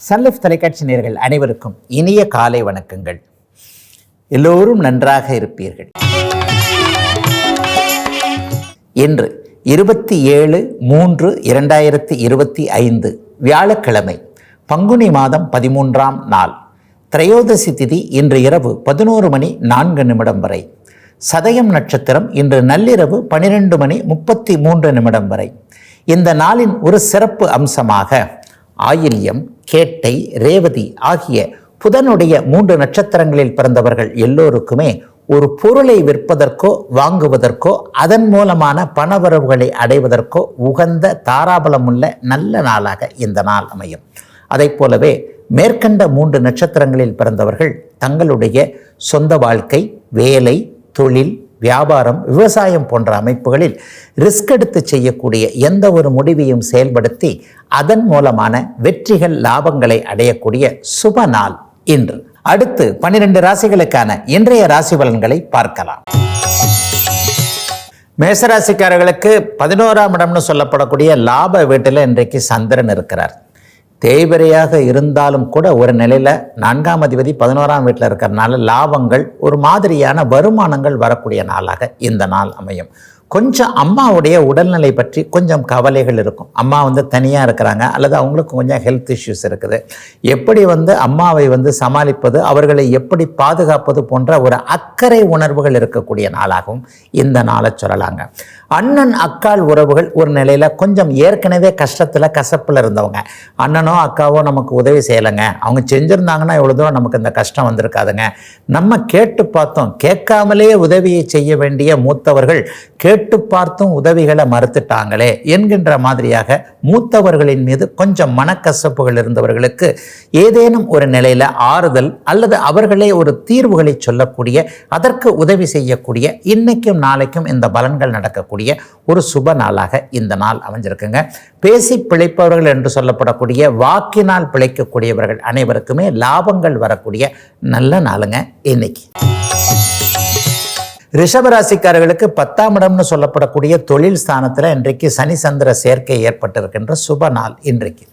Sun Life தொலைக்காட்சி நேர்கள் அனைவருக்கும் இனிய காலை வணக்கங்கள். எல்லோரும் நன்றாக இருப்பீர்கள். இன்று இருபத்தி ஏழு மூன்று இரண்டாயிரத்தி இருபத்தி ஐந்து வியாழக்கிழமை பங்குனி மாதம் பதிமூன்றாம் நாள் திரையோதசி திதி இன்று இரவு பதினோரு மணி நான்கு நிமிடம் வரை சதயம் நட்சத்திரம் இன்று நள்ளிரவு பனிரெண்டு மணி முப்பத்தி மூன்று நிமிடம் வரை. இந்த நாளின் ஒரு சிறப்பு அம்சமாக ஆயில்யம் கேட்டை ரேவதி ஆகிய புதனுடைய மூன்று நட்சத்திரங்களில் பிறந்தவர்கள் எல்லோருக்குமே ஒரு பொருளை விற்பதற்கோ வாங்குவதற்கோ அதன் மூலமான பணவரவுகளை அடைவதற்கோ உகந்த தாராபலமுள்ள நல்ல நாளாக இந்த நாள் அமையும். அதை போலவே மேற்கண்ட மூன்று நட்சத்திரங்களில் பிறந்தவர்கள் தங்களுடைய சொந்த வாழ்க்கை வேலை தொழில் வியாபாரம் விவசாயம் போன்ற அமைப்புகளில் ரிஸ்க் எடுத்து செய்யக்கூடிய எந்த ஒரு முடிவையும் செயல்படுத்தி அதன் மூலமான வெற்றிகள் லாபங்களை அடையக்கூடிய சுப நாள் இன்று. அடுத்து பன்னிரண்டு ராசிகளுக்கான இன்றைய ராசி பலன்களை பார்க்கலாம். மேசராசிக்காரர்களுக்கு பதினோராம் இடம்னு சொல்லப்படக்கூடிய லாப வீட்டில் இன்றைக்கு சந்திரன் இருக்கிறார். தேய்பிரையாக இருந்தாலும் கூட ஒரு நிலையில் நான்காம் அதிபதி பதினோராம் வீட்டில் இருக்கிறனால லாபங்கள் ஒரு மாதிரியான வருமானங்கள் வரக்கூடிய நாளாக இந்த நாள் அமையும். கொஞ்சம் அம்மாவுடைய உடல்நிலை பற்றி கொஞ்சம் கவலைகள் இருக்கும். அம்மா வந்து தனியாக இருக்கிறாங்க அல்லது அவங்களுக்கு கொஞ்சம் ஹெல்த் இஷ்யூஸ் இருக்குது. எப்படி வந்து அம்மாவை வந்து சமாளிப்பது அவர்களை எப்படி பாதுகாப்பது போன்ற ஒரு அக்கறை உணர்வுகள் இருக்கக்கூடிய நாளாகவும் இந்த நாளை சொல்லலாங்க. அண்ணன் அக்கால் உறவுகள் ஒரு நிலையில் கொஞ்சம் ஏற்கனவே கஷ்டத்தில் கசப்பில் இருந்தவங்க. அண்ணனோ அக்காவோ நமக்கு உதவி செய்யலைங்க. அவங்க செஞ்சுருந்தாங்கன்னா இவ்வளோ தூரம் நமக்கு இந்த கஷ்டம் வந்திருக்காதுங்க. நம்ம கேட்டு பார்த்தோம். கேட்காமலே உதவியை செய்ய வேண்டிய மூத்தவர்கள் கேட்டு பார்த்தும் உதவிகளை மறுத்துட்டாங்களே என்கின்ற மாதிரியாக மூத்தவர்களின் மீது கொஞ்சம் மனக்கசப்புகள் இருந்தவர்களுக்கு ஏதேனும் ஒரு நிலையில் ஆறுதல் அல்லது அவர்களே ஒரு தீர்வுகளை சொல்லக்கூடிய அதற்கு உதவி செய்யக்கூடிய இன்னைக்கும் நாளைக்கும் இந்த பலன்கள் நடக்கக்கூடிய ஒரு சுப நாளாக இந்த நாள் அமைஞ்சிருக்குங்க. பேசி பிழைப்பவர்கள் என்று சொல்லப்படக்கூடிய வாக்கினால் பிழைக்கக்கூடியவர்கள் அனைவருக்குமே லாபங்கள் வரக்கூடிய நல்ல நாளுங்க இன்னைக்கு. ரிஷபராசிக்காரர்களுக்கு பத்தாம் இடம்னு சொல்லப்படக்கூடிய தொழில் ஸ்தானத்தில் இன்றைக்கு சனி சந்திர சேர்க்கை ஏற்பட்டிருக்கின்ற சுப நாள் இன்றைக்கு.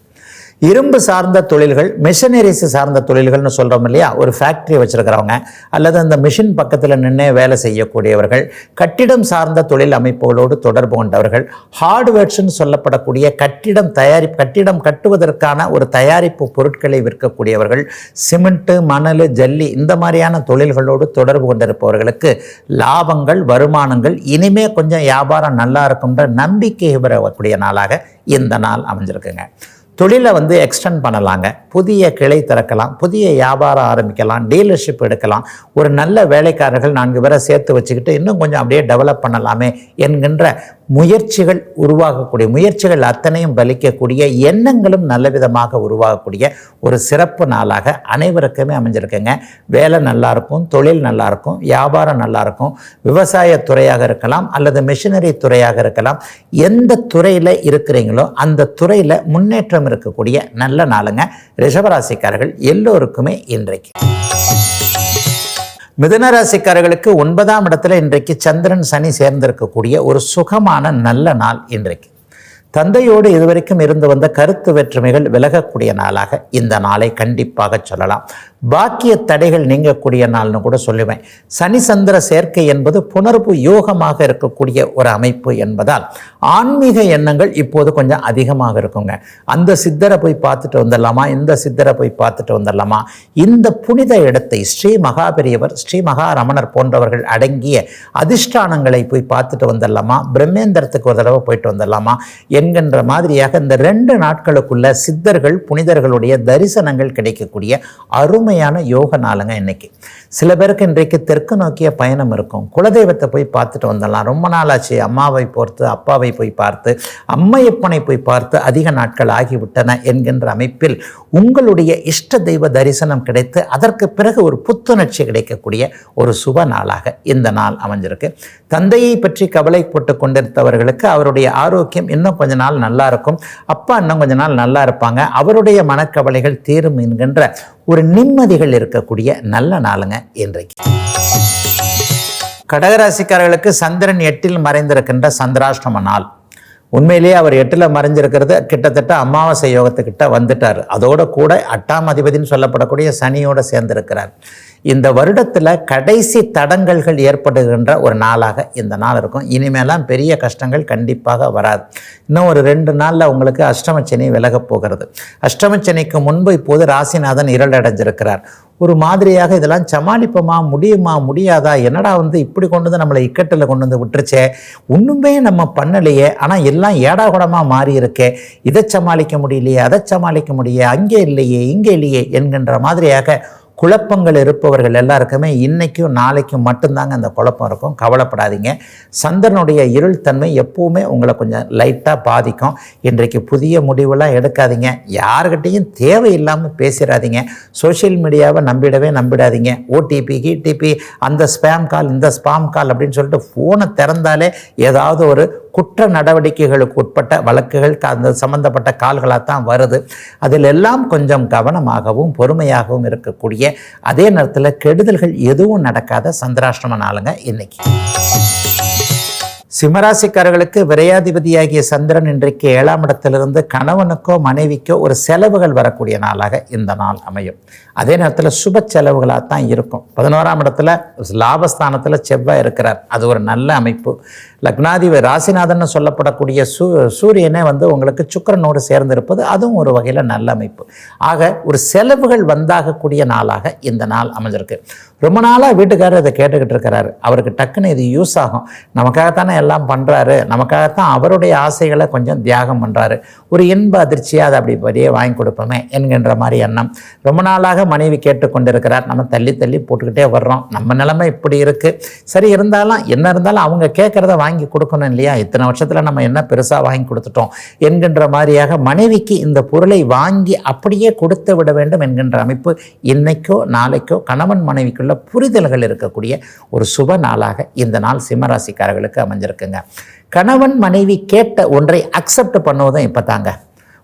இரும்பு சார்ந்த தொழில்கள் மிஷினரிஸ் சார்ந்த தொழில்கள்னு சொல்கிறோம் இல்லையா? ஒரு ஃபேக்ட்ரி வச்சுருக்கிறவங்க அல்லது அந்த மிஷின் பக்கத்தில் நின்று வேலை செய்யக்கூடியவர்கள் கட்டிடம் சார்ந்த தொழில் அமைப்புகளோடு தொடர்பு கொண்டவர்கள் ஹார்ட்வேர்ட்ஸ்னு சொல்லப்படக்கூடிய கட்டிடம் தயாரி கட்டிடம் கட்டுவதற்கான ஒரு தயாரிப்பு பொருட்களை விற்கக்கூடியவர்கள் சிமெண்ட்டு மணல் ஜல்லி இந்த மாதிரியான தொழில்களோடு தொடர்பு கொண்டிருப்பவர்களுக்கு லாபங்கள் வருமானங்கள் இனிமே கொஞ்சம் வியாபாரம் நல்லா இருக்கும்ன்ற நம்பிக்கை வரக்கூடிய நாளாக இந்த நாள் அமைஞ்சிருக்குங்க. தொழிலை வந்து எக்ஸ்டெண்ட் பண்ணலாங்க. புதிய கிளை திறக்கலாம் புதிய வியாபாரம் ஆரம்பிக்கலாம் டீலர்ஷிப் எடுக்கலாம். ஒரு நல்ல வேலைக்காரர்கள் நான்கு பேரை சேர்த்து வச்சுக்கிட்டு இன்னும் கொஞ்சம் அப்படியே டெவலப் பண்ணலாமே என்கின்ற முயற்சிகள் உருவாகக்கூடிய முயற்சிகள் அத்தனையும் பலிக்கக்கூடிய எண்ணங்களும் நல்ல விதமாக உருவாகக்கூடிய ஒரு சிறப்பு நாளாக அனைவருக்குமே அமைஞ்சிருக்குங்க. வேலை நல்லாயிருக்கும் தொழில் நல்லாயிருக்கும் வியாபாரம் நல்லாயிருக்கும் விவசாய துறையாக இருக்கலாம் அல்லது மிஷினரி துறையாக இருக்கலாம். எந்த துறையில் இருக்கிறீங்களோ அந்த துறையில் முன்னேற்றம் இருக்கக்கூடிய நல்ல நாளுங்க. ரிஷபராசிக்காரர்கள் எல்லோருக்குமே இன்றைக்கு. மிதனராசிக்காரர்களுக்கு ஒன்பதாம் இடத்துல இன்றைக்கு சந்திரன் சனி சேர்ந்திருக்கக்கூடிய ஒரு சுகமான நல்ல நாள் இன்றைக்கு. தந்தையோடு இதுவரைக்கும் இருந்து வந்த கருத்து வேற்றுமைகள் விலகக்கூடிய நாளாக இந்த நாளை கண்டிப்பாக சொல்லலாம். பாக்கிய தடைகள் நீங்கக்கூடிய நாள்னு கூட சொல்லுவேன். சனி சந்திர சேர்க்கை என்பது புணர்வு யோகமாக இருக்கக்கூடிய ஒரு அமைப்பு என்பதால் ஆன்மீக எண்ணங்கள் இப்போது கொஞ்சம் அதிகமாக இருக்குங்க. அந்த சித்தரை போய் பார்த்துட்டு வந்துடலாமா? இந்த சித்தரை போய் பார்த்துட்டு வந்துடலாமா? இந்த புனித இடத்தை ஸ்ரீ மகாபெரியவர் ஸ்ரீ மகாரமணர் போன்றவர்கள் அடங்கிய அதிஷ்டானங்களை போய் பார்த்துட்டு வந்துடலாமா? பிரம்மேந்திரத்துக்கு ஒரு தடவை போயிட்டு வந்துடலாமா? என்கின்ற மாதிரியாக இந்த ரெண்டு நாட்களுக்குள்ள சித்தர்கள் புனிதர்களுடைய தரிசனங்கள் கிடைக்கக்கூடிய அருமையான யோக நாளுங்க இன்னைக்கு. சில பேருக்கு இன்றைக்கு தெற்கு நோக்கிய பயணம் இருக்கும். குலதெய்வத்தை போய் பார்த்துட்டு வந்துடலாம். ரொம்ப நாள் ஆச்சு அம்மாவை பொறுத்து அப்பாவை போய் பார்த்து அம்மையப்பனை போய் பார்த்து அதிக நாட்கள் ஆகிவிட்டன என்கின்ற அமைப்பில் உங்களுடைய இஷ்ட தெய்வ தரிசனம் கிடைத்து அதற்கு பிறகு ஒரு புத்துணர்ச்சி கிடைக்கக்கூடிய ஒரு சுப நாளாக இந்த நாள் அமைஞ்சிருக்கு. தந்தையை பற்றி கவலைப்பட்டு கொண்டிருந்தவர்களுக்கு அவருடைய ஆரோக்கியம் இன்னும் கொஞ்ச நாள் நல்லா இருக்கும். அப்பா இன்னும் கொஞ்ச நாள் நல்லா இருப்பாங்க. அவருடைய மனக்கவலைகள் தீரும் என்கின்ற ஒரு நிம்மதிகள் இருக்கக்கூடிய நல்ல நாளுங்க இன்றைக்கு. கடகராசிக்காரர்களுக்கு சந்திரன் எட்டில் மறைந்திருக்கின்ற சந்திராஷ்டம நாள். உண்மையிலேயே அவர் எட்டில் மறைஞ்சிருக்கிறது கிட்டத்தட்ட அமாவாசை யோகத்துக்கிட்ட வந்துட்டார். அதோட கூட அட்டாம் அதிபதினு சொல்லப்படக்கூடிய சனியோட சேர்ந்திருக்கிறார். இந்த வருடத்தில் கடைசி தடங்கல்கள் ஏற்படுகின்ற ஒரு நாளாக இந்த நாள் இருக்கும். இனிமேலாம் பெரிய கஷ்டங்கள் கண்டிப்பாக வராது. இன்னும் ஒரு ரெண்டு நாளில் உங்களுக்கு அஷ்டமச்சனி விலகப் போகிறது. அஷ்டமச்சனிக்கு முன்பு இப்போது ராசிநாதன் இரளடைஞ்சிருக்கிறார். ஒரு மாதிரியாக இதெல்லாம் சமாளிப்போமா முடியுமா முடியாதா? என்னடா வந்து இப்படி கொண்டு வந்து நம்மளை இக்கட்டில் கொண்டு வந்து விட்டுருச்சே? ஒன்றுமே நம்ம பண்ணலையே. ஆனால் எல்லாம் ஏடா கூடமாக மாறி இருக்கே. இதை சமாளிக்க முடியலையே அதை சமாளிக்க முடியே அங்கே இல்லையே இங்கே இல்லையே என்கின்ற மாதிரியாக குழப்பங்கள் இருப்பவர்கள் எல்லாருக்குமே இன்றைக்கும் நாளைக்கும் மட்டும்தாங்க அந்த குழப்பம் இருக்கும். கவலைப்படாதீங்க. சந்திரனுடைய இருள் தன்மை எப்பவுமே உங்களை கொஞ்சம் லைட்டாக பாதிக்கும். இன்றைக்கு புதிய முடிவெல்லாம் எடுக்காதீங்க. யார்கிட்டையும் தேவையில்லாமல் பேசிடாதீங்க. சோஷியல் மீடியாவை நம்பிடவே நம்பிடாதீங்க. ஓடிபி கிடிபி அந்த ஸ்பேம் கால் இந்த ஸ்பாம் கால் அப்படின்னு சொல்லிட்டு ஃபோனை திறந்தாலே ஏதாவது ஒரு குற்ற நடவடிக்கைகளுக்கு உட்பட்ட வழக்குகள் அந்த சம்மந்தப்பட்ட கால்களாக தான் வருது. அதில் எல்லாம் கொஞ்சம் கவனமாகவும் பொறுமையாகவும் இருக்கக்கூடிய அதே நேரத்தில் கெடுதல்கள் எதுவும் நடக்காத சந்திராஷ்டிரம நாளுங்க இன்னைக்கு. சிம்மராசிக்காரர்களுக்கு விரையாதிபதியாகிய சந்திரன் இன்றைக்கு ஏழாம் இடத்திலிருந்து கணவனுக்கோ மனைவிக்கோ ஒரு செலவுகள் வரக்கூடிய நாளாக இந்த நாள் அமையும். அதே நேரத்தில் சுப செலவுகளாக தான் இருக்கும். பதினோராம் இடத்துல லாபஸ்தானத்தில் செவ்வாய் இருக்கிறார். அது ஒரு நல்ல அமைப்பு. லக்னாதிபதி ராசிநாதன் சொல்லப்படக்கூடிய சூ சூரியனே வந்து உங்களுக்கு சுக்கிரனோடு சேர்ந்திருப்பது அதுவும் ஒரு வகையில் நல்ல அமைப்பு. ஆக ஒரு செலவுகள் வந்தாகக்கூடிய நாளாக இந்த நாள் அமைஞ்சிருக்கு. ரொம்ப நாளாக வீட்டுக்காரர் இதை கேட்டுக்கிட்டு இருக்கிறாரு. அவருக்கு டக்குன்னு இது யூஸ் ஆகும். நமக்காகத்தானே எல்லாம் பண்ணுறாரு நமக்காகத்தான் அவருடைய ஆசைகளை கொஞ்சம் தியாகம் பண்ணுறாரு ஒரு இன்ப அதிர்ச்சியாக அதை அப்படி படியே வாங்கி கொடுப்போமே என்கின்ற மாதிரி எண்ணம். ரொம்ப நாளாக மனைவி கேட்டுக்கொண்டிருக்கிறார். நம்ம தள்ளி தள்ளி போட்டுக்கிட்டே வர்றோம். நம்ம நிலைமை இப்படி இருக்குது சரி இருந்தாலும் என்ன இருந்தாலும் அவங்க கேட்குறத வாங்கி கொடுக்கணும் இல்லையா? இத்தனை வருஷத்தில் நம்ம என்ன பெருசாக வாங்கி கொடுத்துட்டோம்? என்கின்ற மாதிரியாக மனைவிக்கு இந்த பொருளை வாங்கி அப்படியே கொடுத்து விட வேண்டும் என்கின்ற அமைப்பு இன்னைக்கோ நாளைக்கோ கணவன் மனைவிக்குள்ள புரிதல்கள் இருக்கக்கூடிய ஒரு சுப நாளாக இந்த நாள் சிம்மராசிக்காரர்களுக்கு இருக்குங்க. கணவன் மனைவி கேட்ட ஒன்றை அக்செப்ட் பண்ணுவதும் இப்போ தாங்க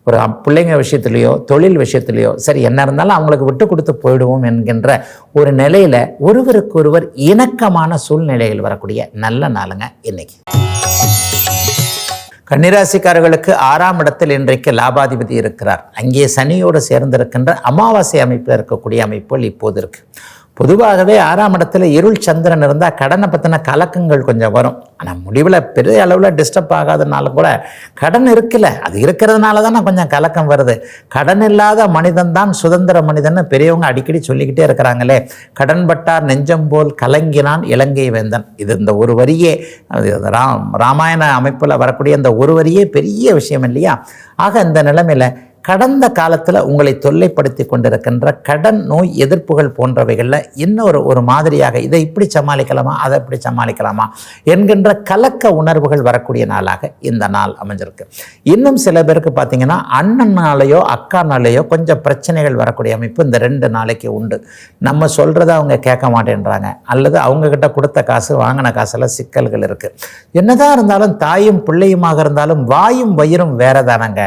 ஒரு பிள்ளைங்க விஷயத்துலையோ தொழில் விஷயத்துலையோ சரி என்ன இருந்தாலும் அவங்களுக்கு விட்டு கொடுத்து போயிடுவோம் என்கின்ற ஒரு நிலையில ஒருவருக்கொருவர் இணக்கமான சூழ்நிலைகள் வரக்கூடிய நல்ல நாளுங்க இன்னைக்கு. கன்னிராசிக்காரர்களுக்கு ஆறாம் இடத்தில் இன்றைக்கு லாபாதிபதி இருக்கிறார். அங்கே சனியோடு சேர்ந்திருக்கின்ற அமாவாசை அமைப்பில் இருக்கக்கூடிய அமைப்புகள் இப்போது இருக்கு. பொதுவாகவே ஆறாம் இடத்துல இருள் சந்திரன் இருந்தால் கடனை பற்றின கலக்கங்கள் கொஞ்சம் வரும். ஆனால் முடிவில் பெரிய அளவில் டிஸ்டர்ப் ஆகாதனால கூட கடன் இருக்குல்ல அது இருக்கிறதுனால தானே கொஞ்சம் கலக்கம் வருது. கடன் இல்லாத மனிதன் தான் சுதந்திர மனிதன் பெரியவங்க அடிக்கடி சொல்லிக்கிட்டே இருக்கிறாங்களே. கடன் பட்டார் நெஞ்சம் போல் கலங்கினான் இலங்கை வேந்தன். இது இந்த ஒரு வரியே. அது ராம் ராமாயண அமைப்பில் வரக்கூடிய இந்த ஒரு வரியே பெரிய விஷயம் இல்லையா? ஆக இந்த நிலைமையில் கடந்த காலத்தில் உங்களை தொல்லைப்படுத்தி கொண்டிருக்கின்ற கடன் நோய் எதிர்ப்புகள் போன்றவைகளில் இன்னொரு ஒரு மாதிரியாக இதை இப்படி சமாளிக்கலாமா அதை இப்படி சமாளிக்கலாமா என்கின்ற கலக்க உணர்வுகள் வரக்கூடிய நாளாக இந்த நாள் அமைஞ்சிருக்கு. இன்னும் சில பேருக்கு பார்த்தீங்கன்னா அண்ணனாலேயோ அக்கானாலேயோ கொஞ்சம் பிரச்சனைகள் வரக்கூடிய அமைப்பு இந்த ரெண்டு நாளைக்கு உண்டு. நம்ம சொல்கிறத அவங்க கேட்க மாட்டேன்றாங்க. அல்லது அவங்கக்கிட்ட கொடுத்த காசு வாங்கின காசில் சிக்கல்கள் இருக்குது என்னதான் இருந்தாலும் தாயும் பிள்ளையுமாக இருந்தாலும் வாயும் வயிறும் வேற தானங்க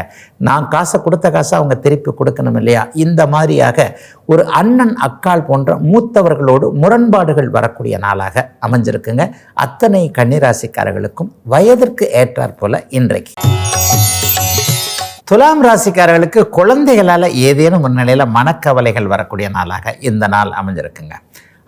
நான் காசை கொடுத்த காசை அவங்க திருப்பி கொடுக்கணும் இல்லையா? இந்த மாதிரியாக ஒரு அண்ணன் அக்கால் போன்ற மூத்தவர்களோடு முரண்பாடுகள் வரக்கூடிய நாளாக அமைஞ்சிருக்குங்க. அத்தனை கன்னிராசிக்காரர்களுக்கும் வயதிற்கு ஏற்றாற் போல இன்றைக்கு. துலாம் ராசிக்காரர்களுக்கு குழந்தைகளால் ஏதேனும் ஒரு நிலையில் மனக்கவலைகள் வரக்கூடிய நாளாக இந்த நாள் அமைஞ்சிருக்குங்க.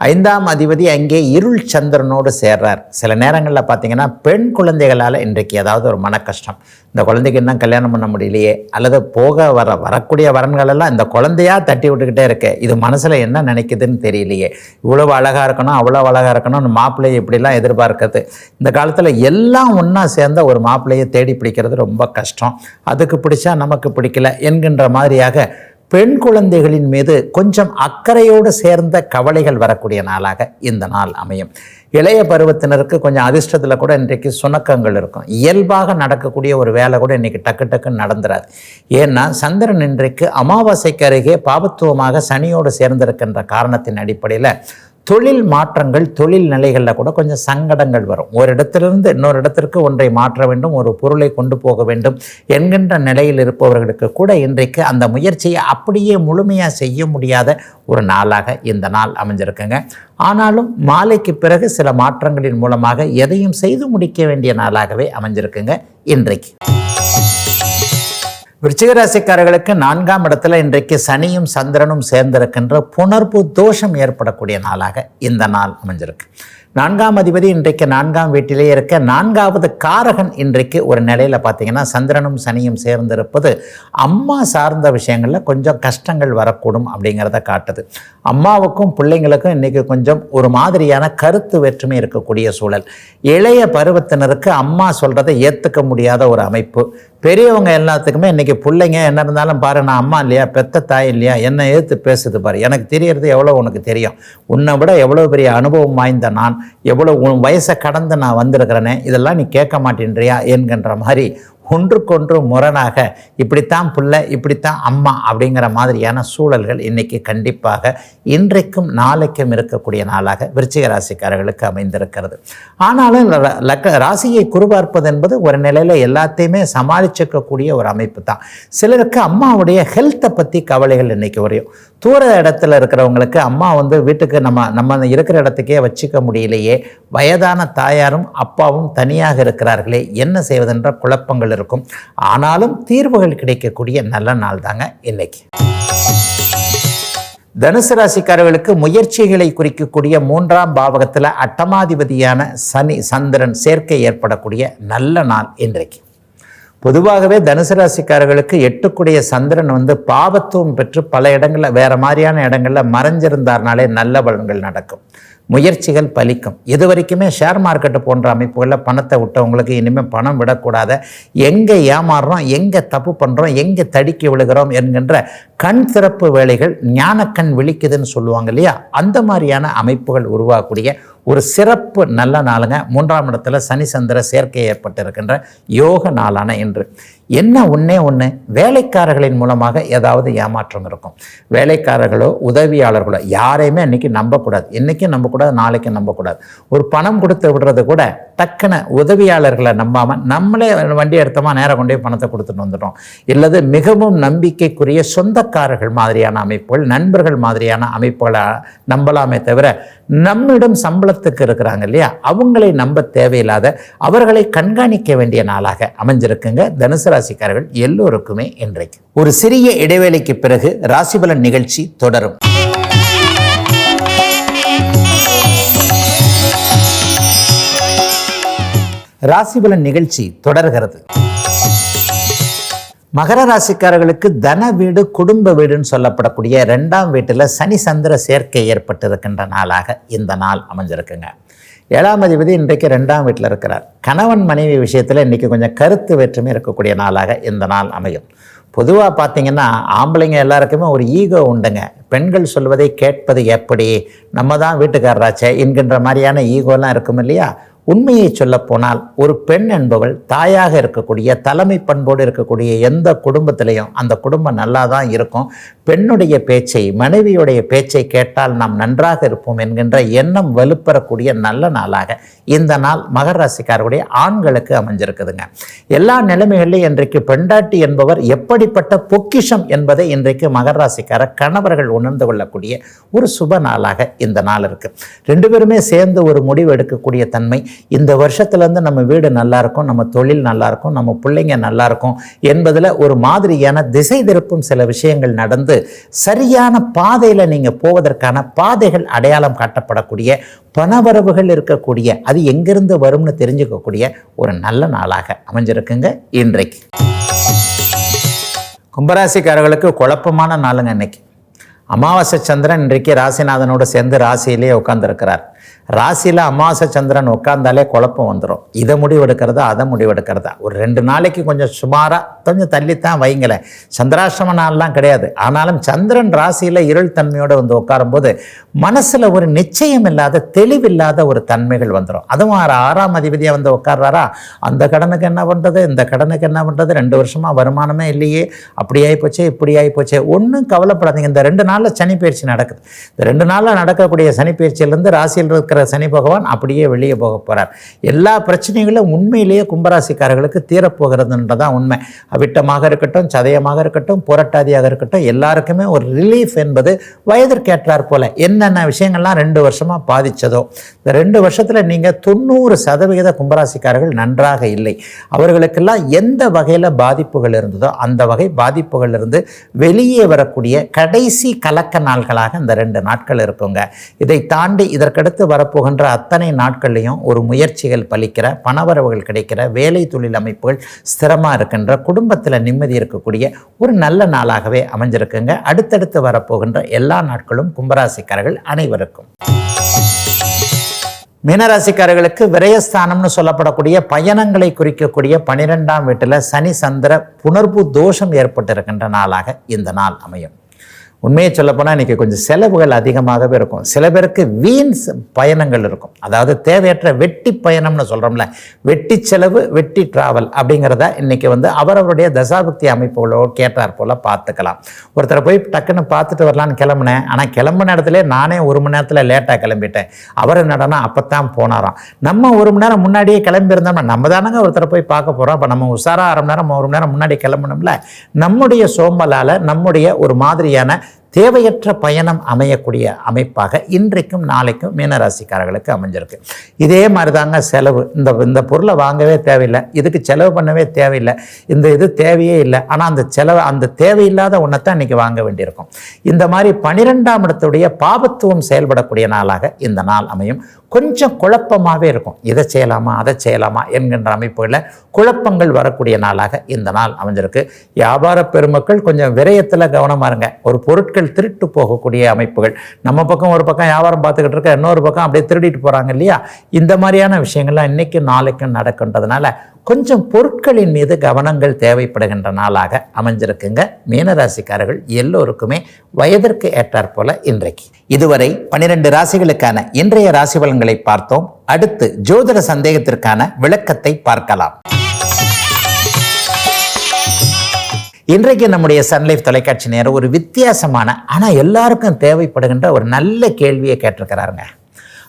ஐந்தாம் அதிபதி அங்கே இருள் சந்திரனோடு சேர்றார். சில நேரங்களில் பார்த்தீங்கன்னா பெண் குழந்தைகளால் இன்றைக்கு ஏதாவது ஒரு மன கஷ்டம். இந்த குழந்தைக்கு இன்னும் கல்யாணம் பண்ண முடியலையே. அல்லது போக வர வரக்கூடிய வரன்களெல்லாம் இந்த குழந்தையாக தட்டி விட்டுக்கிட்டே இருக்கு. இது மனசில் என்ன நினைக்குதுன்னு தெரியலையே. இவ்வளவு அழகாக இருக்கணும் அவ்வளோ அழகாக இருக்கணும்னு மாப்பிள்ளையை இப்படிலாம் எதிர்பார்க்கறது. இந்த காலத்தில் எல்லாம் ஒன்றா சேர்ந்த ஒரு மாப்பிள்ளையை தேடி பிடிக்கிறது ரொம்ப கஷ்டம். அதுக்கு பிடிச்சா நமக்கு பிடிக்கல என்கின்ற மாதிரியாக பெண் குழந்தைகளின் மீது கொஞ்சம் அக்கறையோடு சேர்ந்த கவலைகள் வரக்கூடிய நாளாக இந்த நாள் அமையும். இளைய பருவத்தினருக்கு கொஞ்சம் அதிர்ஷ்டத்தில் கூட இன்றைக்கு சுணக்கங்கள் இருக்கும். இயல்பாக நடக்கக்கூடிய ஒரு வேலை கூட இன்றைக்கி டக்கு டக்குன்னு நடந்துராது. ஏன்னா சந்திரன் இன்றைக்கு அமாவாசைக்கு அருகே பாபத்துவமாக சனியோடு சேர்ந்திருக்கின்ற காரணத்தின் அடிப்படையில் தொழில் மாற்றங்கள் தொழில் நிலைகளில் கூட கொஞ்சம் சங்கடங்கள் வரும். ஒரு இடத்திலிருந்து இன்னொரு இடத்திற்கு ஒன்றை மாற்ற வேண்டும் ஒரு பொருளை கொண்டு போக வேண்டும் என்கின்ற நிலையில் இருப்பவர்களுக்கு கூட இன்றைக்கு அந்த முயற்சியை அப்படியே முழுமையாக செய்ய முடியாத ஒரு நாளாக இந்த நாள் அமைஞ்சிருக்குங்க. ஆனாலும் மாலைக்கு பிறகு சில மாற்றங்களின் மூலமாக எதையும் செய்து முடிக்க வேண்டிய நாளாகவே அமைஞ்சிருக்குங்க இன்றைக்கு. விருச்சிகராசிக்காரர்களுக்கு நான்காம் இடத்துல இன்றைக்கு சனியும் சந்திரனும் சேர்ந்திருக்கின்ற புணர்வு தோஷம் ஏற்படக்கூடிய நாளாக இந்த நாள் அமைஞ்சிருக்கு. நான்காம் அதிபதி இன்றைக்கு நான்காம் வீட்டிலே இருக்க நான்காவது காரகன் இன்றைக்கு ஒரு நிலையில் பார்த்தீங்கன்னா சந்திரனும் சனியும் சேர்ந்திருப்பது அம்மா சார்ந்த விஷயங்களில் கொஞ்சம் கஷ்டங்கள் வரக்கூடும் அப்படிங்கிறத காட்டுது. அம்மாவுக்கும் பிள்ளைங்களுக்கும் இன்றைக்கி கொஞ்சம் ஒரு மாதிரியான கருத்து வேற்றுமை இருக்கக்கூடிய சூழல். இளைய பருவத்தினருக்கு அம்மா சொல்கிறத ஏற்றுக்க முடியாத ஒரு அமைப்பு. பெரியவங்க எல்லாத்துக்குமே இன்றைக்கி பிள்ளைங்க என்ன இருந்தாலும் பாரு நான் அம்மா இல்லையா பெத்த தாய் இல்லையா என்னை எதிர்த்து பேசுது பாரு. எனக்கு தெரியறது எவ்வளோ உனக்கு தெரியும். உன்னை விட எவ்வளோ பெரிய அனுபவம் வாய்ந்த நான் எவ்வளோ உன் வயசை கடந்து நான் வந்திருக்கிறேனே இதெல்லாம் நீ கேட்க மாட்டேன்றியா என்கின்ற மாதிரி ஒன்றுக்கொன்று முரணாக இப்படித்தான் புள்ள இப்படித்தான் அம்மா அப்படிங்கிற மாதிரியான சூழல்கள் இன்றைக்கி கண்டிப்பாக இன்றைக்கும் நாளைக்கும் இருக்கக்கூடிய நாளாக விருச்சிக ராசிக்காரர்களுக்கு அமைந்திருக்கிறது. ஆனாலும் லக்க ராசியை குறுபார்ப்பது என்பது ஒரு நிலையில் எல்லாத்தையுமே சமாளிச்சுக்கக்கூடிய ஒரு அமைப்பு தான். சிலருக்கு அம்மாவுடைய ஹெல்த்தை பற்றி கவலைகள் இன்றைக்கி வரையும் தூர இடத்துல இருக்கிறவங்களுக்கு அம்மா வந்து வீட்டுக்கு நம்ம நம்ம இருக்கிற இடத்துக்கே வச்சுக்க முடியலையே. வயதான தாயாரும் அப்பாவும் தனியாக இருக்கிறார்களே என்ன செய்வதென்ற குழப்பங்கள் இருந்திருக்கும். ஆனாலும் தீர்வுகள் கிடைக்கக்கூடிய நல்ல நாள் தாங்க இன்னைக்கு. தனுசு ராசிக்காரர்களுக்கு முயற்சிகளை குறிக்கக்கூடிய மூன்றாம் பாவகத்தில் அட்டமாதிபதியான சனி சந்திரன் சேர்க்கை ஏற்படக்கூடிய நல்ல நாள் இன்றைக்கு. பொதுவாகவே தனுசு ராசிக்காரர்களுக்கு எட்டுக்குடைய சந்திரன் வந்து பாவத்துவம் பெற்று பல இடங்களில் வேற மாதிரியான இடங்களில் மறைஞ்சிருந்தார்னாலே நல்ல பலன்கள் நடக்கும். முயற்சிகள் பலிக்கும். இது வரைக்குமே ஷேர் மார்க்கெட்டு போன்ற அமைப்புகளில் பணத்தை விட்டவங்களுக்கு இனிமேல் பணம் விடக்கூடாத எங்கே ஏமாறுறோம் எங்கே தப்பு பண்ணுறோம் எங்கே தடுக்கி விழுகிறோம் என்கின்ற கண் திறப்பு வேலைகள் ஞானக்கண் விழிக்குதுன்னு சொல்லுவாங்க இல்லையா? அந்த மாதிரியான அமைப்புகள் உருவாகக்கூடிய ஒரு சிறப்பு நல்ல நாளுங்க. மூன்றாம் இடத்துல சனி சந்திர சேர்க்கை ஏற்பட்டிருக்கின்ற யோக நாளான இன்று. என்ன ஒன்றே ஒன்று வேலைக்காரர்களின் மூலமாக ஏதாவது ஏமாற்றம் இருக்கும். வேலைக்காரர்களோ உதவியாளர்களோ யாரையுமே அன்றைக்கி நம்பக்கூடாது. இன்றைக்கும் நம்பக்கூடாது நாளைக்கும் நம்பக்கூடாது. ஒரு பணம் கொடுத்து விடுறது கூட டக்குன உதவியாளர்களை நம்பாமல் நம்மளே வண்டி எடுத்தோமா நேராக கொண்டு பணத்தை கொடுத்துட்டு வந்துட்டோம். இல்லது மிகவும் நம்பிக்கைக்குரிய சொந்தக்காரர்கள் மாதிரியான அமைப்புகள் நண்பர்கள் மாதிரியான அமைப்புகளை நம்பலாமே தவிர நம்மிடம் சம்பளத்துக்கு இருக்கிறாங்க இல்லையா? அவங்களை நம்ப தேவையில்லாத அவர்களை கண்காணிக்க வேண்டிய நாளாக அமைஞ்சிருக்குங்க. தனுசு ராசிக்காரர்கள் எல்லோருக்குமே இன்றைக்கு. ஒரு சிறிய இடைவேளைக்கு பிறகு ராசிபலன் நிகழ்ச்சி தொடரும். ராசிபலன் நிகழ்ச்சி தொடர்கிறது. மகர ராசிக்காரர்களுக்கு தன வீடு குடும்ப வீடுன்னு சொல்லப்படக்கூடிய ரெண்டாம் வீட்டில் சனி சந்திர சேர்க்கை ஏற்பட்டிருக்கின்ற நாளாக இந்த நாள் அமைஞ்சிருக்குங்க. ஏழாம் அதிபதி இன்றைக்கு ரெண்டாம் வீட்டில் இருக்கிறார். கணவன் மனைவி விஷயத்தில் இன்றைக்கி கொஞ்சம் கருத்து வேற்றுமை இருக்கக்கூடிய நாளாக இந்த நாள் அமையும். பொதுவாக பார்த்தீங்கன்னா ஆம்பளைங்க எல்லாருக்குமே ஒரு ஈகோ உண்டுங்க. பெண்கள் சொல்வதை கேட்பது எப்படி? நம்ம தான் வீட்டுக்காரராச்சே என்கின்ற மாதிரியான ஈகோலாம் இருக்கும் இல்லையா? உண்மையை சொல்லப்போனால் ஒரு பெண் என்பவள் தாயாக இருக்கக்கூடிய தலைமை பண்போடு இருக்கக்கூடிய எந்த குடும்பத்திலையும் அந்த குடும்பம் நல்லா தான் இருக்கும். பெண்ணுடைய பேச்சை மனைவியுடைய பேச்சை கேட்டால் நாம் நன்றாக இருப்போம் என்கின்ற எண்ணம் வலுப்பெறக்கூடிய நல்ல நாளாக இந்த நாள் மகர ராசிக்காரருடைய ஆண்களுக்கு அமைஞ்சிருக்குதுங்க. எல்லா நிலைமைகளிலும் இன்றைக்கு பெண்டாட்டி என்பவர் எப்படிப்பட்ட பொக்கிஷம் என்பதை இன்றைக்கு மகர ராசிக்கார கணவர்கள் உணர்ந்து கொள்ளக்கூடிய ஒரு சுப நாளாக இந்த நாள் இருக்குது ரெண்டு பேருமே சேர்ந்து ஒரு முடிவு எடுக்கக்கூடிய தன்மை இந்த வருஷத்துலேருந்து நம்ம வீடு நல்லா இருக்கும் நம்ம தொழில் நல்லா இருக்கும் நம்ம பிள்ளைங்க நல்லா இருக்கும் என்பதில் ஒரு மாதிரியான திசை திருப்பும் சில விஷயங்கள் நடந்து சரியான பாதையில் நீங்கள் போவதற்கான பாதைகள் அடையாளம் காட்டப்படக்கூடிய பணவரவுகள் இருக்கக்கூடிய அது எங்கிருந்து வரும்னு தெரிஞ்சுக்கக்கூடிய ஒரு நல்ல நாளாக அமைஞ்சிருக்குங்க இன்றைக்கு. கும்பராசிக்காரர்களுக்கு குழப்பமான நாளுங்க இன்னைக்கு. அமாவாசை சந்திரன் இன்றைக்கு ராசிநாதனோடு சேர்ந்து ராசியிலேயே உட்காந்துருக்கிறார் ராசியில் அமாவாசை சந்திரன் உட்கார்ந்தாலே குழப்பம் வந்துடும் இதை முடிவெடுக்கிறதா அதை முடிவெடுக்கிறதா? ஒரு ரெண்டு நாளைக்கு கொஞ்சம் சுமாராக கொஞ்சம் தள்ளித்தான் வைங்களேன். சந்திராசிரம நாள்லாம் கிடையாது. ஆனாலும் சந்திரன் ராசியில் இருள் தன்மையோடு வந்து உட்காரும்போது மனசில் ஒரு நிச்சயம் இல்லாத தெளிவில்லாத ஒரு தன்மைகள் வந்துடும் அதுவும் ஆறு- ஆறாம் அதிபதியாக வந்து உட்கார்றாரா? அந்த கடனுக்கு என்ன பண்ணுறது இந்த கடனுக்கு என்ன பண்ணுறது ரெண்டு வருஷமாக வருமானமே இல்லையே. அப்படி ஆகிப்போச்சே இப்படி ஆகிப்போச்சே ஒன்றும் கவலைப்படாதீங்க. இந்த ரெண்டு நாளில் சனி பயிற்சி நடக்குது. இந்த ரெண்டு நாளில் நடக்கக்கூடிய சனி பயிற்சியிலேருந்து ராசியில் இருக்கிற சனி பகவான் அப்படியே வெளியே போக போகிறார் எல்லா பிரச்சனைகளும் உண்மையிலேயே கும்பராசிக்காரர்களுக்கு தீரப்போகிறதுன்றதான் உண்மை. அவிட்டமாக இருக்கட்டும் சதயமாக இருக்கட்டும் புரட்டாதியாக இருக்கட்டும் எல்லாருக்குமே ஒரு ரிலீஃப் என்பது வயதிற்கேற்றார் போல. என்னென்ன விஷயங்கள்லாம் ரெண்டு வருஷமாக பாதிச்சதோ. இந்த ரெண்டு வருஷத்தில் நீங்கள் தொண்ணூறு சதவிகித கும்பராசிக்காரர்கள் நன்றாக இல்லை. அவர்களுக்கெல்லாம் எந்த வகையில் பாதிப்புகள் இருந்ததோ அந்த வகை பாதிப்புகளிலிருந்து வெளியே வரக்கூடிய கடைசி கலக்க நாட்களாக இந்த ரெண்டு நாட்கள் இருக்குங்க. இதை தாண்டி இதற்கடுத்து வர வரப்போகின்ற அத்தனை நாட்கள்லையும் ஒரு முயற்சிகள் பலிக்கிற பணவரவுகள் கிடைக்கிற வேலை தொழில் அமைப்புகள் ஸ்திரமாக இருக்கின்ற குடும்பத்தில் நிம்மதி இருக்கக்கூடிய ஒரு நல்ல நாளாகவே அமைஞ்சிருக்குங்க. அடுத்தடுத்து வரப்போகின்ற எல்லா நாட்களும் கும்பராசிக்காரர்கள் அனைவருக்கும். மீனராசிக்காரர்களுக்கு விரயஸ்தானம்னு சொல்லப்படக்கூடிய பயணங்களை குறிக்கக்கூடிய பனிரெண்டாம் வீட்டில் சனி சந்திர புணர்வு தோஷம் ஏற்பட்டிருக்கின்ற நாளாக இந்த நாள் அமையும். உண்மையை சொல்லப்போனால் இன்றைக்கி கொஞ்சம் செலவுகள் அதிகமாகவே இருக்கும். சில பேருக்கு வீண் பயணங்கள் இருக்கும். அதாவது தேவையற்ற வெட்டி பயணம்னு சொல்கிறோம்ல வெட்டி செலவு வெட்டி டிராவல் அப்படிங்கிறத இன்றைக்கி வந்து அவரவருடைய தசாபக்தி அமைப்புகளோ கேட்டார் போல் பார்த்துக்கலாம். ஒருத்தரை போய் டக்குன்னு பார்த்துட்டு வரலான்னு கிளம்புனேன். ஆனால் கிளம்புன இடத்துல நானே ஒரு மணி நேரத்தில் லேட்டாக கிளம்பிட்டேன். அவர் என்னடனா அப்போ தான் போனாராம். நம்ம ஒரு மணி நேரம் முன்னாடியே கிளம்பியிருந்தோம்னா நம்ம தானங்க ஒருத்தரை போய் பார்க்க போகிறோம் அப்போ நம்ம உஷாராக அரை மணி நேரம் ஒரு மணி நேரம் முன்னாடி கிளம்பணும்ல. நம்முடைய சோம்பலால் நம்முடைய ஒரு மாதிரியான தேவையற்ற பயணம் அமையக்கூடிய அமைப்பாக இன்றைக்கும் நாளைக்கும் மீனராசிக்காரர்களுக்கு அமைஞ்சிருக்கு. இதே மாதிரி தாங்க செலவு. இந்த இந்த பொருளை வாங்கவே தேவையில்லை. இதுக்கு செலவு பண்ணவே தேவையில்லை. இந்த இது தேவையே இல்லை. ஆனால் அந்த செலவு அந்த தேவையில்லாத ஒன்றை தான் இன்றைக்கி வாங்க வேண்டியிருக்கும். இந்த மாதிரி பனிரெண்டாம் இடத்துடைய பாபத்துவம் செயல்படக்கூடிய நாளாக இந்த நாள் அமையும். கொஞ்சம் குழப்பமாகவே இருக்கும். இதை செய்யலாமா அதை செய்யலாமா என்கின்ற அமைப்புகளில் குழப்பங்கள் வரக்கூடிய நாளாக இந்த நாள் அமைஞ்சிருக்கு. வியாபார பெருமக்கள் கொஞ்சம் விரயத்தில் கவனமாக இருங்க. ஒரு பொருட்கள் திருட்டு போகக்கூடிய அமைப்புகள். நம்ம பக்கம் ஒரு பக்கம் வியாபாரம் பார்த்துக்கிட்டு இருக்க இன்னொரு பக்கம் அப்படியே திருடிட்டு போகிறாங்க இல்லையா? இந்த மாதிரியான விஷயங்கள்லாம் இன்றைக்கும் நாளைக்கும் நடக்கின்றதுனால கொஞ்சம் பொருட்களின் மீது கவனங்கள் தேவைப்படுகின்ற நாளாக அமைஞ்சிருக்குங்க. மீனராசிக்காரர்கள் எல்லோருக்குமே வயதிற்கு ஏற்றாற் போல இன்றைக்கு. இதுவரை பனிரெண்டு ராசிகளுக்கான இன்றைய ராசி பலன்களை பார்த்தோம். அடுத்து ஜோதிட சந்தேகத்திற்கான விளக்கத்தை பார்க்கலாம். இன்றைக்கு நம்முடைய சன்லைஃப் தொலைக்காட்சி நேரம் ஒரு வித்தியாசமான ஆனால் எல்லாருக்கும் தேவைப்படுகின்ற ஒரு நல்ல கேள்வியை கேட்டிருக்கிறாருங்க.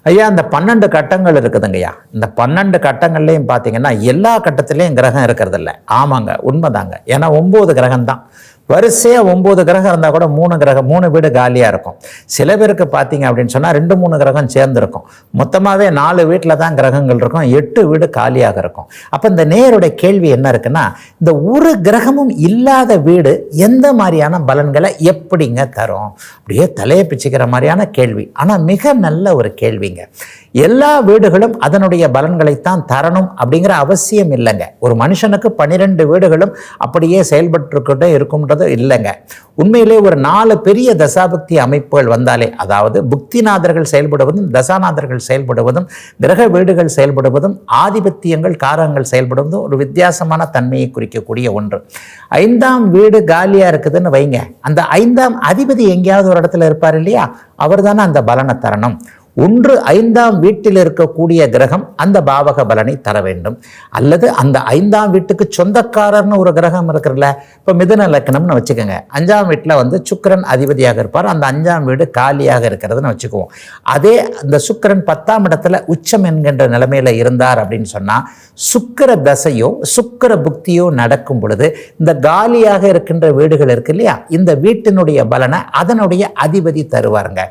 ஐயா இந்த பன்னெண்டு கட்டங்கள் இருக்குதுங்கய்யா. இந்த பன்னெண்டு கட்டங்கள்லையும் பார்த்தீங்கன்னா எல்லா கட்டத்திலையும் கிரகம் இருக்கிறது இல்லை ஆமாங்க உண்மைதாங்க. ஏன்னா ஒம்பது கிரகம் தான் வரிசையாக ஒம்பது கிரகம் இருந்தால் கூட மூணு கிரகம் மூணு வீடு காலியாக இருக்கும். சில பேருக்கு பார்த்தீங்க அப்படின்னு சொன்னால் ரெண்டு மூணு கிரகம் சேர்ந்துருக்கும். மொத்தமாகவே நாலு வீட்டில் தான் கிரகங்கள் இருக்கும். எட்டு வீடு காலியாக இருக்கும். அப்போ இந்த நேருடைய கேள்வி என்ன இருக்குன்னா இந்த ஒரு கிரகமும் இல்லாத வீடு எந்த மாதிரியான பலன்களை எப்படிங்க தரும்? அப்படியே தலையை பிச்சுக்கிற மாதிரியான கேள்வி. ஆனால் மிக நல்ல ஒரு கேள்விங்க. எல்லா வீடுகளும் அதனுடைய பலன்களைத்தான் தரணும் அப்படிங்கிற அவசியம் இல்லைங்க. ஒரு மனுஷனுக்கு பன்னிரெண்டு வீடுகளும் அப்படியே செயல்பட்டுக்கிட்டே இருக்கும்ன்றது இல்லைங்க. உண்மையிலே ஒரு நாலு பெரிய தசாபக்தி அமைப்புகள் வந்தாலே அதாவது புக்திநாதர்கள் செயல்படுவதும் தசாநாதர்கள் செயல்படுவதும் கிரக வீடுகள் செயல்படுவதும் ஆதிபத்தியங்கள் காரகங்கள் செயல்படுவதும் ஒரு வித்தியாசமான தன்மையை குறிக்கக்கூடிய ஒன்று. ஐந்தாம் வீடு காலியாக இருக்குதுன்னு வைங்க. அந்த ஐந்தாம் அதிபதி எங்கேயாவது ஒரு இடத்துல இருப்பார் இல்லையா? அவர் தானே அந்த பலனை தரணும். ஒன்று ஐந்தாம் வீட்டில் இருக்கக்கூடிய கிரகம் அந்த பாவக பலனை தர வேண்டும். அல்லது அந்த ஐந்தாம் வீட்டுக்கு சொந்தக்காரர்னு ஒரு கிரகம் இருக்குல்ல இப்போ மிதுன லக்னம்னு வச்சுக்கோங்க. அஞ்சாம் வீட்டில் வந்து சுக்கிரன் அதிபதியாக இருப்பார். அந்த அஞ்சாம் வீடு காலியாக இருக்கிறதுன்னு வச்சுக்குவோம். அதே அந்த சுக்கிரன் பத்தாம் இடத்துல உச்சம் என்கின்ற நிலைமையில் இருந்தார் அப்படின்னு சொன்னால் சுக்கிர தசையோ சுக்கிர புக்தியோ நடக்கும் பொழுது இந்த காலியாக இருக்கின்ற வீடுகள் இருக்கு இல்லையா இந்த வீட்டினுடைய பலனை அதனுடைய அதிபதி தருவாருங்க.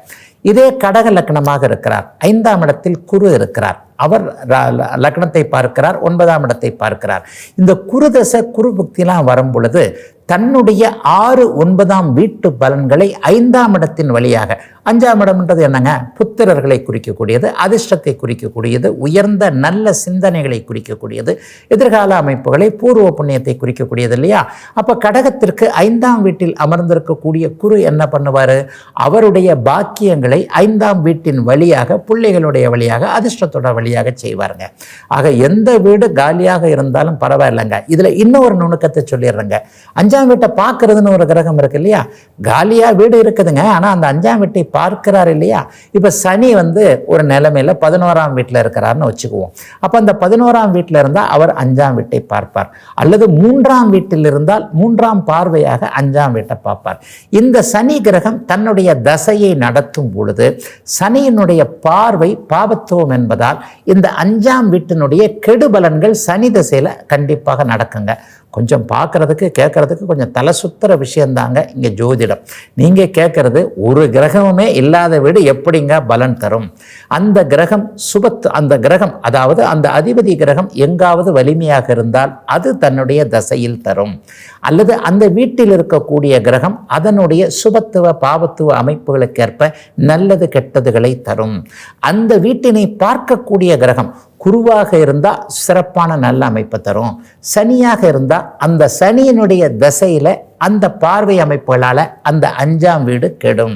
இதே கடக லக்னமாக இருக்கிறார். ஐந்தாம் இடத்தில் குரு இருக்கிறார். அவர் ல- லக்னத்தை பார்க்கிறார். ஒன்பதாம் இடத்தை பார்க்கிறார். இந்த குருதசை குரு புக்திலாம் வரும் பொழுது தன்னுடைய ஆறு ஒன்பதாம் வீட்டு பலன்களை ஐந்தாம் இடத்தின் வழியாக அஞ்சாம் இடம்ன்றது என்னங்க? புத்திரர்களை குறிக்கக்கூடியது அதிர்ஷ்டத்தை குறிக்கக்கூடியது உயர்ந்த நல்ல சிந்தனைகளை குறிக்கக்கூடியது எதிர்கால அமைப்புகளை பூர்வ புண்ணியத்தை குறிக்கக்கூடியது இல்லையா? அப்போ கடகத்திற்கு ஐந்தாம் வீட்டில் அமர்ந்திருக்கக்கூடிய குரு என்ன பண்ணுவார்? அவருடைய பாக்கியங்களை ஐந்தாம் வீட்டின் வழியாக பிள்ளைகளுடைய வழியாக அதிர்ஷ்டத்தோட வழியாக செய்வாருங்க. ஆக எந்த வீடு காலியாக இருந்தாலும் பரவாயில்லைங்க. இதில் இன்னொரு நுணுக்கத்தை சொல்லிடுறேங்க. அஞ்சாம் வீட்டை பார்க்கறதுன்னு ஒரு கிரகம் இருக்கு இல்லையா? காலியாக வீடு இருக்குதுங்க. ஆனால் அந்த அஞ்சாம் வீட்டை பார்க்கிறார் இல்லையா? இப்போ சனி வந்து ஒரு நிலைமையில் பதினோராம் வீட்டில் இருக்கிறாருன்னு வச்சுக்குவோம். அப்போ அந்த பதினோராம் வீட்டில் இருந்தால் அவர் அஞ்சாம் வீட்டை பார்ப்பார். அல்லது மூன்றாம் வீட்டில் இருந்தால் மூன்றாம் பார்வையாக அஞ்சாம் வீட்டை பார்ப்பார். இந்த சனி கிரகம் தன்னுடைய தசையை நடத்தும் பொழுது சனியினுடைய பார்வை பாபத்துவம் என்பதால் இந்த அஞ்சாம் வீட்டினுடைய கெடுபலன்கள் சனி திசையில் கண்டிப்பாக நடக்குங்க. கொஞ்சம் பார்க்கறதுக்கு கேட்கறதுக்கு கொஞ்சம் தலை சுத்துற விஷயந்தாங்க இங்கே ஜோதிடம். நீங்கள் கேட்குறது ஒரு கிரகமுமே இல்லாத வீடு எப்படிங்க பலன் தரும்? அந்த கிரகம் சுபத்து அந்த கிரகம் அதாவது அந்த அதிபதி கிரகம் எங்காவது வலிமையாக இருந்தால் அது தன்னுடைய தசையில் தரும். அல்லது அந்த வீட்டில் இருக்கக்கூடிய கிரகம் அதனுடைய சுபத்துவ பாவத்துவ அமைப்புகளுக்கேற்ப நல்லது கெட்டதுகளை தரும். அந்த வீட்டினை பார்க்கக்கூடிய கிரகம் குருவாக இருந்தால் சிறப்பான நல்ல அமைப்பை தரும். சனியாக இருந்தால் அந்த சனியினுடைய தசையில் அந்த பார்வை அமைப்புகளால் அந்த அஞ்சாம் வீடு கெடும்.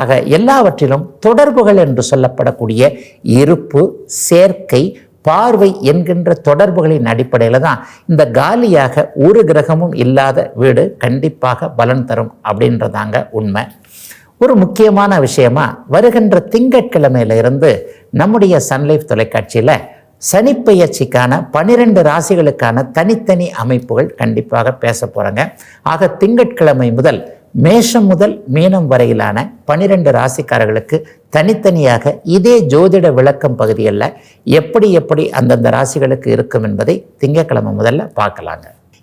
ஆக எல்லாவற்றிலும் தொடர்புகள் என்று சொல்லப்படக்கூடிய இருப்பு சேர்க்கை பார்வை என்கின்ற தொடர்புகளின் அடிப்படையில் தான் இந்த காலியாக ஒரு கிரகமும் இல்லாத வீடு கண்டிப்பாக பலன் தரும் அப்படின்றதாங்க உண்மை. ஒரு முக்கியமான விஷயமா வருகின்ற திங்கட்கிழமையில இருந்து நம்முடைய சன்லைஃப் தொலைக்காட்சியில் சனிப்பெயர்ச்சிக்கான பனிரெண்டு ராசிகளுக்கான தனித்தனி அமைப்புகள் கண்டிப்பாக பேச போகிறேங்க ஆக திங்கட்கிழமை முதல் மேஷம் முதல் மீனம் வரையிலான பனிரெண்டு ராசிக்காரர்களுக்கு தனித்தனியாக இதே ஜோதிட விளக்கம் பகுதியில் எப்படி எப்படி அந்தந்த ராசிகளுக்கு இருக்கும் என்பதை திங்கட்கிழமை முதல்ல பார்க்கலாங்க.